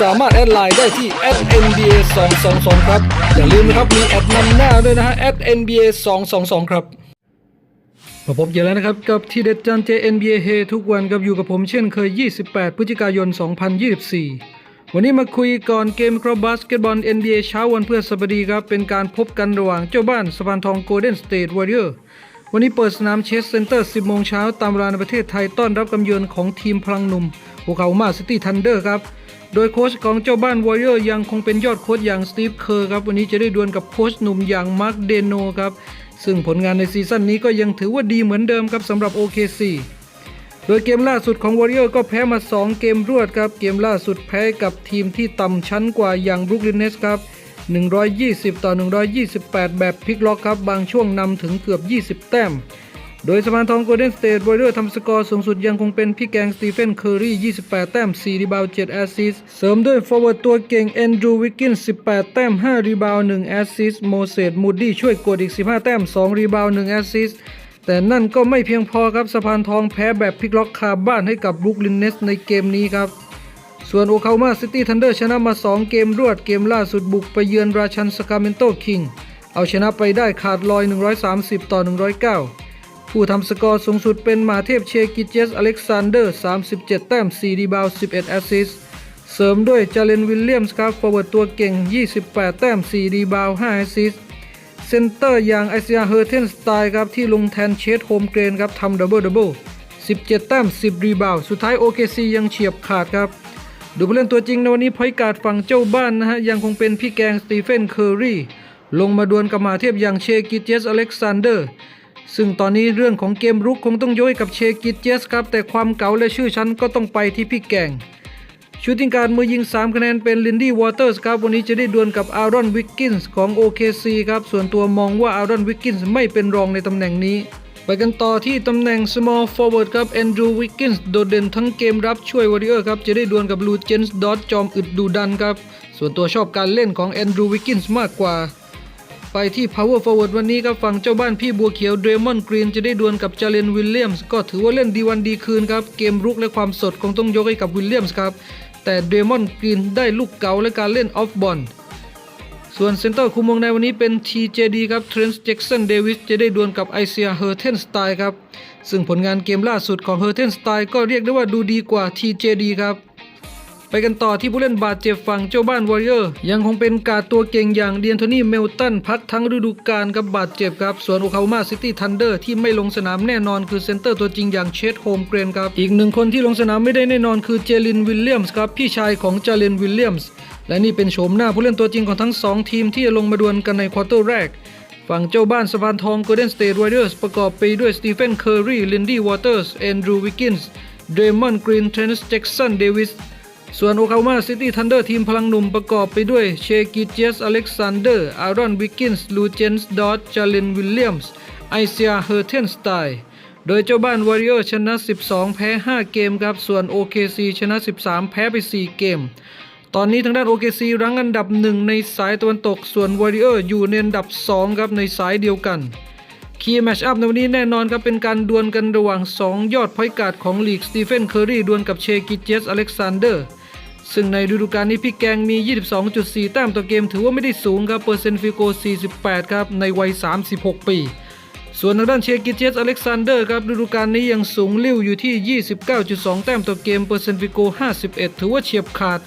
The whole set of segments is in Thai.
สามารถแอดไลน์ได้ที่ @nba 222ครับ อย่าลืมนะครับ มีแอดนำหน้าด้วยนะฮะ @nba 222ครับมาพบเจอแล้วนะครับ กับทีเด็ดจันเจ NBA เฮทุกวันกับอยู่กับผมเช่นเคย 28 พฤศจิกายน 2024 วันนี้มาคุยก่อนเกมครับบาสเกตบอล NBA เช้าวันพฤหัสบดีครับ เป็นการพบกันระหว่างเจ้าบ้านสะพานทองโกลเด้นสเตทวอริเออร์วันนี้เปิดสนามเชสเซ็นเตอร์ 10 โมงเช้าตามเวลาในประเทศไทยต้อนรับกำเยือนของทีมพลังหนุ่มโอคามาซิตี้ทันเดอร์ครับ โดยโค้ชของเจ้าบ้านวอริเออร์ยังคงเป็นยอดโค้ชอย่างสตีฟเคอร์ครับวันนี้จะได้ดวลกับโค้ชหนุ่มอย่างมาร์คเดโนครับซึ่งผลงานในซีซั่นนี้ก็ยังถือว่าดีเหมือนเดิมครับสำหรับ OKC โดยเกมล่าสุดของ Warrior ก็แพ้มา 2 เกมรวดครับ เกมล่าสุดแพ้กับทีมที่ต่ำชั้นกว่าอย่าง Brooklyn Nets ครับ 120 ต่อ 128 แบบพลิกล็อกครับ บางช่วงนำถึงเกือบ 20 แต้ม โดยสะพานทอง Golden State Warrior ทำสกอร์สูงสุดยังคงเป็นพี่แกงสตีเฟนเคอรี28 แต้ม 4 รีบาวด์7แอสซิสเสริมด้วยฟอร์เวิร์ดตัวเก่งแอนดรูวิกกิน 18 แต้ม 5 รีบาวด์1แอสซิสโมเสสมูดดี้ช่วยกดอีก 15 แต้ม 2 รีบาวด์1แอสซิสแต่นั่นก็ไม่เพียงพอครับสะพานทองแพ้แบบพลิกล็อกคาบ้านให้กับบรุกลินเนสในเกมนี้ครับ ส่วนโอคามาซิตี้ทันเดอร์ชนะมา 2 เกมรวดเกมล่าสุดบุกไปเยือนราชันสกาเมนโตคิงเอาชนะไปได้ขาดลอย 130 ต่อ 109 ผู้ทำสกอร์สูงสุดเป็นมาเทพเชกิเจสอเล็กซานเดอร์ 37 แต้ม 4 รีบาว 11 แอสซิสเสริมด้วยจาเลนวิลเลียมส์ครับฟอร์เวิร์ดตัวเก่ง 28 แต้ม 4 รีบาว 5 แอสซิสเซนเตอร์อย่างไอเซียเฮอร์เทนสไตล์ครับที่ลงแทนเชสโฮมเกรนครับทำดับเบิลดับเบิล17 แต้ม 10 รีบาว สุดท้าย OKC ยังเฉียบขาดครับ ดูผู้เล่นตัวจริงในวันนี้พอยการ์ดฝั่งเจ้าบ้านนะฮะ ยังคงเป็นพี่แกงสตีเฟนเคอร์รีลงมาดวลกับมาเทียบอย่างเชกิเจสอเล็กซานเดอร์ ซึ่งตอนนี้เรื่องของเกมรุกคงต้องโยยกับเชกิเจสครับ แต่ความเก๋าและชื่อชั้นก็ต้องไปที่พี่แกงชูติงการมือยิง 3 คะแนนเป็นลินดี้วอเตอร์สครับ วันนี้จะได้ดวลกับอารอนวิกกินส์ของ OKC ครับ ส่วนตัวมองว่าอารอนวิกกินส์ไม่เป็นรองในตำแหน่งนี้ ไปกันต่อที่ตำแหน่ง small forward ครับแอนดรูวิกกินส์โดดเด่นทั้งเกมรับช่วยวอริเออร์ครับ จะได้ดวลกับลูเจนส์ดอตจอมอึดดูดันครับ ส่วนตัวชอบการเล่นของแอนดรูวิกกินส์มากกว่า ไปที่ power forward วันนี้ครับฝั่งเจ้าบ้านพี่บัวเขียวเดรมอนกรีนจะได้ดวลกับจาเลนวิลเลียมส์ก็ถือว่าเล่นดีวันดีคืนครับ เกมรุกและความสดคงต้องยกให้กับวิลเลียมส์ครับแต่เดรมอนกรีนได้ลูกเก๋าและการเล่นออฟบอลส่วนเซนเตอร์คุมวงในวันนี้เป็น TJD ครับเทรนส์แจ็กสันเดวิสจะได้ดวลกับไอเซียเฮอร์เทนสไตล์ครับซึ่งผลงานเกมล่าสุดของเฮอร์เทนสไตล์ก็เรียกได้ว่าดูดีกว่า TJD ครับ ไปกันต่อที่ผู้เล่นบาดเจ็บฝั่งเจ้าบ้านวอริเออร์ยังคงเป็นการตัวเก่งอย่างเดียนโทนี่เมลตันพักทั้งฤดูกาลกับบาดเจ็บครับ ส่วนโอคามาซิตี้ทันเดอร์ที่ไม่ลงสนามแน่นอนคือเซนเตอร์ตัวจริงอย่างเชสโฮมเกรนครับ อีกหนึ่งคนที่ลงสนามไม่ได้แน่นอนคือเจลินวิลเลียมส์ครับพี่ชายของเจาเลนวิลเลียมส์และนี่เป็นโฉมหน้าผู้เล่นตัวจริงของทั้งสองทีมที่จะลงมาดวลกันในควอเตอร์แรกฝั่งเจ้าบ้านสะพานทอง Golden State Warriors ประกอบไปด้วยสตีเฟนเคอร์รีลินดี้วอเตอร์สแอนดรูวิกกินส์เดรมอนกรีนเทรนส์แจ็กสันเดวิส ส่วนโอคลาโฮมาซิตี้ทันเดอร์ทีมพลังหนุ่มประกอบไปด้วยเชกิเจสอเล็กซานเดอร์ อารอนวิกกินส์ ลูเจนส์ ดอตจาเลนวิลเลียมส์ ไอเซีย เฮอร์เทนสไตล์โดยเจ้าบ้านวอริเออร์ชนะ 12 แพ้ 5 เกมครับ ส่วน OKC ชนะ 13 แพ้ไป 4 เกม ตอนนี้ทางด้าน OKC รั้งอันดับหนึ่งในสายตะวันตก ส่วน Warrior อยู่ในอันดับ 2 ครับ ในสายเดียวกัน คีย์แมชอัพในวันนี้แน่นอนครับ เป็นการดวลกันระหว่าง 2 ยอดพอยการ์ดของลีกสตีเฟนเคอร์รีดวลกับเชกิเจสอเล็กซานเดอร์ ซึ่งในฤดูกาลนี้พี่แกงมี 22.4 แต้มต่อเกมถือว่าไม่ได้สูงครับ เปอร์เซ็นต์ฟิโก 48 ครับ ในวัย 36 ปี ส่วนทางด้านเชียกิเจสอเล็กซานเดอร์ครับฤดูกาลนี้ยังสูงลิ่วอยู่ที่ 29.2 แต้มต่อเกม เปอร์เซ็นต์ฟิโก 51 ถือว่าเฉียบขาด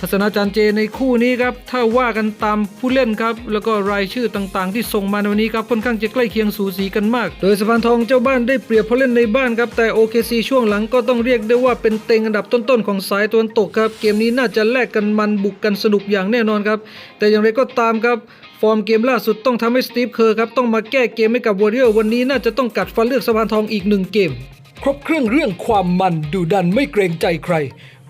ทัศนาจารย์เจในคู่นี้ครับถ้าว่ากันตามผู้เล่นครับแล้วก็รายชื่อต่างๆ ที่ส่งมาในวันนี้ครับค่อนข้างจะใกล้เคียงสูสีกันมาก โดยสะพานทองเจ้าบ้านได้เปรียบเพราะเล่นในบ้านครับแต่ OKC ช่วงหลังก็ต้องเรียกได้ว่าเป็นเต็งอันดับต้นๆของสายตะวันตกครับเกมนี้น่าจะแลกกันมันบุกกันสนุกอย่างแน่นอนครับแต่อย่างไรก็ตามครับฟอร์มเกมล่าสุดต้องทำให้สตีฟเคอร์ครับต้องมาแก้เกมให้กับวอริเออร์วันนี้น่าจะต้องกัดฟันเลือกสะพานทองอีกหนึ่งเกม ครบเครื่องเรื่องความมันดูดันไม่เกรงใจใคร